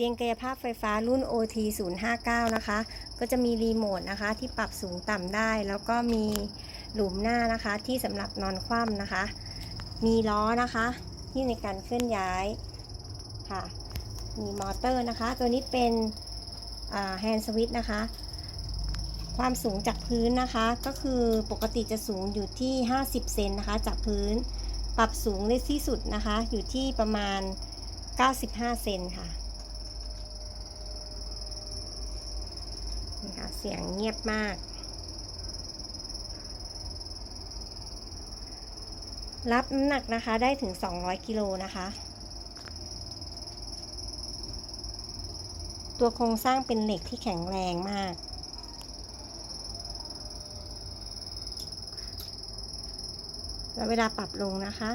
เตียงกายภาพไฟฟ้ารุ่น OT 059 นะคะ ก็จะมีรีโมทนะคะ ที่ปรับสูงต่ำได้ แล้วก็มีหลุมหน้านะคะ ที่สำหรับนอนคว่ำนะคะ มีล้อนะคะ ที่ในการเคลื่อนย้ายค่ะ มีมอเตอร์นะคะ ตัวนี้เป็นแฮนด์สวิตนะคะ ความสูงจากพื้นนะคะ ก็คือปกติจะสูงอยู่ที่ 50 เซนนะคะ จากพื้น ปรับสูงได้ที่สุดนะคะ อยู่ที่ประมาณ 95 เซนค่ะนี่ค่ะ เสียงเงียบมาก รับน้ำหนักนะคะได้ถึง 200 กิโลนะคะ ตัวโครงสร้างเป็นเหล็กที่แข็งแรงมากแล้วเวลาปรับลงนะคะ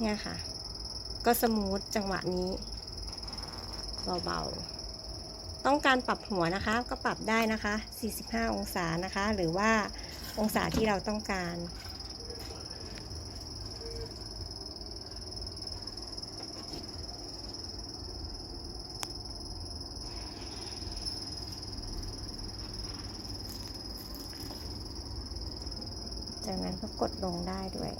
เนี่ยค่ะ ก็สมูทจังหวะนี้ เบา ๆ ต้องการปรับหัวนะคะ ก็ปรับได้นะคะ 45 องศานะคะ หรือว่าองศาที่เราต้องการจากนั้นก็กดลงได้ด้วย